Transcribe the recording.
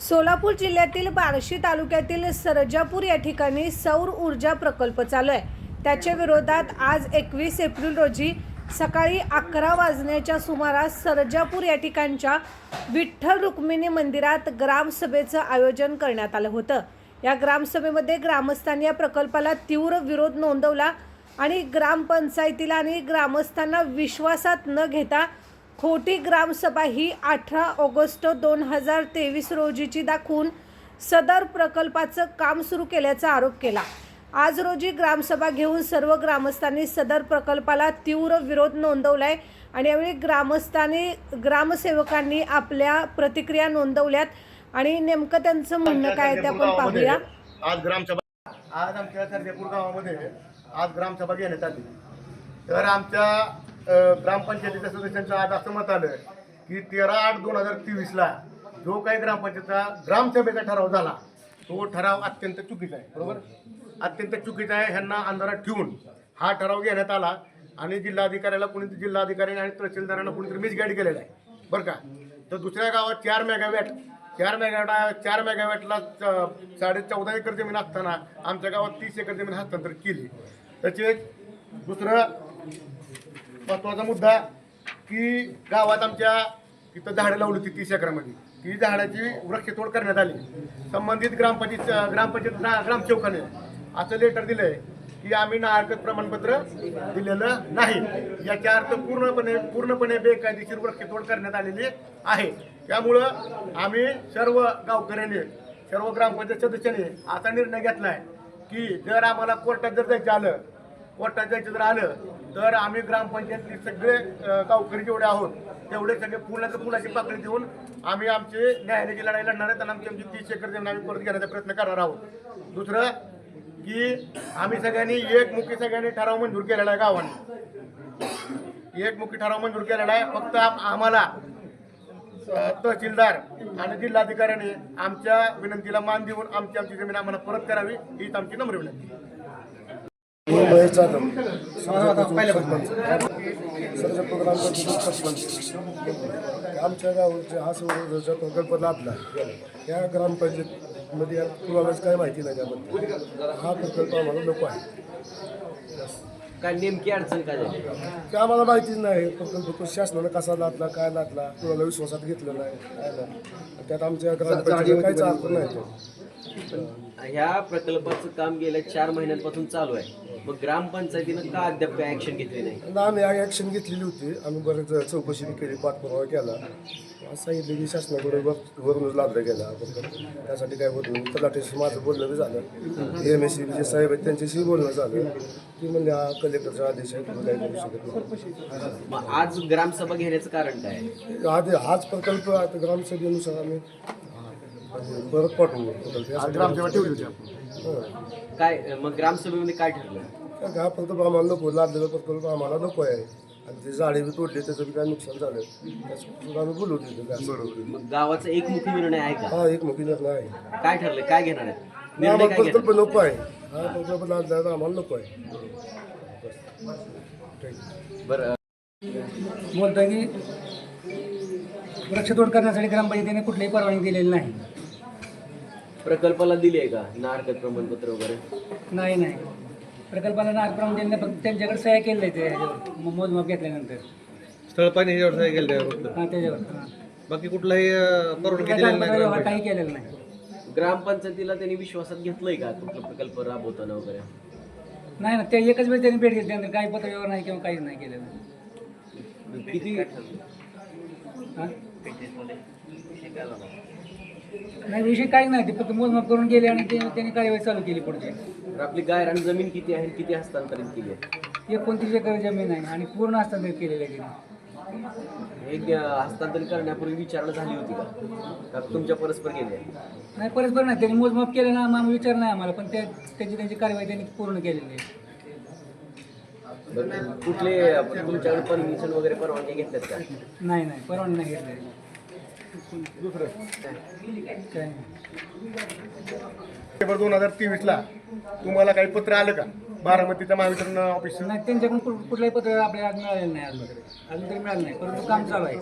सोलापूर जिल्ह्यातील बार्शी तालुक्यातील सरजापूर या ठिकाणी सौर ऊर्जा प्रकल्प चालू आहे. त्याच्या विरोधात आज एकवीस एप्रिल रोजी सकाळी अकरा वाजण्याच्या सुमारास सरजापूर या ठिकाणच्या विठ्ठल रुक्मिणी मंदिरात ग्रामसभेचं आयोजन करण्यात आलं होतं. या ग्रामसभेमध्ये ग्रामस्थांनी या प्रकल्पाला तीव्र विरोध नोंदवला आणि ग्रामपंचायतीला आणि ग्रामस्थांना विश्वासात न घेता खोटी ग्रामसभा ही अठरा ऑगस्ट दोन हजार तेवीस रोजीची दाखवून सदर प्रकल्पाचं काम सुरू केल्याचा आरोप केला. आज रोजी ग्रामसभा घेऊन सर्व ग्रामस्थांनी सदर प्रकल्पाला तीव्र विरोध नोंदवलाय आणि यावेळी ग्रामस्थांनी ग्रामसेवकांनी आपल्या प्रतिक्रिया नोंदवल्यात आणि नेमकं त्यांचं म्हणणं काय आहे ते आपण पाहूया. आज ग्रामसभा आज आमच्या सरदेपूर गावामध्ये आज ग्रामसभा घेण्यात आली. तर आमच्या ग्रामपंचायतीच्या सदस्यांचं आज असं मत आलं की तेरा आठ दोन हजार तेवीसला जो काही ग्रामपंचायतचा ग्रामसभेचा ठराव झाला तो ठराव अत्यंत चुकीचा आहे बरोबर? अत्यंत चुकीचा आहे ह्यांना अंधारात ठेवून हा ठराव घेण्यात आला आणि जिल्हाधिकाऱ्याला कुणी जिल्हाधिकारी आणि तहसीलदारांना कोणीतरी मिसगाईड केलेला आहे बरं का? तर दुसऱ्या गावात चार मेगावॅट चार मेगावॅट चार मेगावॅटला च- साडे चौदा एकर जमीन असताना आमच्या गावात तीस एकर जमीन हस्तांतरित केली. तसेच दुसरं महत्त्वाचा मुद्दा की गावात आमच्या तिथं झाडं लावली होती तीस एकरामध्ये. ती झाडाची वृक्षतोड करण्यात आली. संबंधित ग्रामपंचायत ग्रामपंचायत ग्रामसेवकाने असं लेटर दिलंय की आम्ही नाहरकत प्रमाणपत्र दिलेलं नाही. याचा अर्थ पूर्णपणे पूर्णपणे बेकायदेशीर वृक्षतोड करण्यात आलेली आहे. त्यामुळं आम्ही सर्व गावकऱ्यांनी सर्व ग्रामपंचायत सदस्यांनी असा निर्णय घेतला आहे की जर आम्हाला कोर्टात जर जायचं आलं कोर्टात जायचं जर आलं तर आम्ही ग्रामपंचायतले सगळे गावकरी जेवढे आहोत तेवढे सगळे फुलाचं फुलाची पाकळी देऊन आम्ही आमचे न्यायालयाची लढाई लढणार आहे त्यांना आमची आमची तीस एकर जमीन आम्ही परत घेण्याचा प्रयत्न करणार आहोत. दुसरं की आम्ही सगळ्यांनी एकमुखी सगळ्यांनी ठराव मंजूर केलेला आहे गावाने. एकमुखी ठराव मंजूर केलेला आहे. फक्त आम्हाला तहसीलदार आणि जिल्हाधिकाऱ्यांनी आमच्या विनंतीला मान देऊन आमची आमची जमीन आम्हाला परत करावी हीच आमची नम्र विनंती जाधव. ग्रामपंचायत सरपंच आमच्या गावच्या हा सौरऊर्जाचा प्रकल्प लाभला. या ग्रामपंचायतमध्ये या कुणालाच काय माहिती नाही त्याबद्दल. हा प्रकल्प आम्हाला नको आहे. काय नेमकी अडचण काय झाली? ते आम्हाला माहितीच नाही. प्रकल्प तो शासनानं कसा लादला काय लादला कुणाला विश्वासात घेतलं नाही काय नाही. त्यात आमच्या ग्रामपंचायतीला काहीच अर्थ नाही तो. ह्या प्रकल्पाचं काम गेल्या चार महिन्यांपासून चालू आहे. मग ग्रामपंचायतीनं का अद्याप काय ऍक्शन घेतली नाही? आणि आम्ही ॲक्शन घेतलेली होती. आम्ही बरेच चौकशी बी केली पाठपुरावा केला. असं सांगितलं की शासनाकडे वर वरूनच लाभला गेला त्यासाठी काय नाही. तलाठीशी माझं बोलणं बी झालं. एम एस सी जे साहेब आहेत त्यांच्याशी बोलणं झालं. की म्हणजे हा कलेक्टरचा आदेश आहे तुम्ही काही करू शकत मग आज ग्रामसभा घेण्याचं कारण काय? आहे? आधी हाच प्रकल्प आता ग्रामसभेनुसार आम्ही परत पाठवू ग्रामसेवा ठेवली होती आपण. हं. काय मग ग्रामसभेमध्ये काय ठरलं? कारण हा प्रकल्प आम्हाला नको लादलेला प्रकल्प आम्हाला नको आहे. आणि ते झाडे बी तोडले त्याचं बी काय नुकसान झालं. त्याच्यापासून आम्ही बोलवतो तिथं बरोबर. मग गावाचा एकमुखी निर्णय आहे का? हा एक मोठी निर्णय आहे. काय ठरलं? काय घेणार आहे निर्णय आम्हाला काय घेणार प्रकल्प नको आहे. हा प्रकल्प लादला तर आम्हाला नको आहे. बरं. बोलतोय की वृक्षतोड करण्यासाठी ग्रामपंचायतीने कुठलीही परवानगी दिलेली नाही. प्रकल्पाला दिली आहे का? नाहरकत प्रमाणपत्र वगैरे? नाही नाही. प्रकल्पाला नागप्रमाण त्यांनी फक्त त्यांच्याकडे सह्या आहेत त्याच्यावर. मो- मोजमाप घेतल्यानंतर. स्थळ पाणी ह्याच्यावर सह्या केल्या फक्त? हां त्याच्यावर. हां. बाकी कुठलाही अं, परवानगी काय दिलेली नाही. काही केलेलं नाही. ग्रामपंचायतीला त्यांनी विश्वासात घेतलंय का कुठला प्रकल्प राबवताना वगैरे? नाही ना ते एकच वेळेस त्यांनी भेट घेतली त्यानंतर काही पत्र व्यवहार नाही किंवा काहीच नाही केलेलं. किती? हां? नाही विषय काही नाही ते फक्त मोजमाप करून गेले आणि ते त्यांनी कार्यवाही चालू केली पुढची. तर आपली गायरान जमीन किती आहे किती हस्तांतरित केली आहे? एकोणतीस एकर जमीन आहे आणि पूर्ण हस्तांतरित केलेलं आहे हे अं, हस्तांतरित करण्यापूर्वी विचारणा झाली होती का? का तुमच्या परस्पर गेली नाही परस्पर नाही. त्यांनी मोजमाप केलं ना आम्हाला विचार नाही आम्हाला पण त्या त्याची त्यांची कारवाई त्यांनी पूर्ण केलेली आहे. कुठले तुमच्याकडे परमिशन वगैरे परवानगी घेतल्यात का? नाही नाही परवानगी नाही घेतली दुसरं दोन हजार तेवीसला तुम्हाला काही पत्र आलं का? बारामतीच्या महावितरण ऑफिस नाही त्यांच्याकडून कुठ- कुठलंही पत्र आपल्याला आज मिळालेलं नाही अजून अजून तरी मिळालं नाही परंतु काम चालू आहे.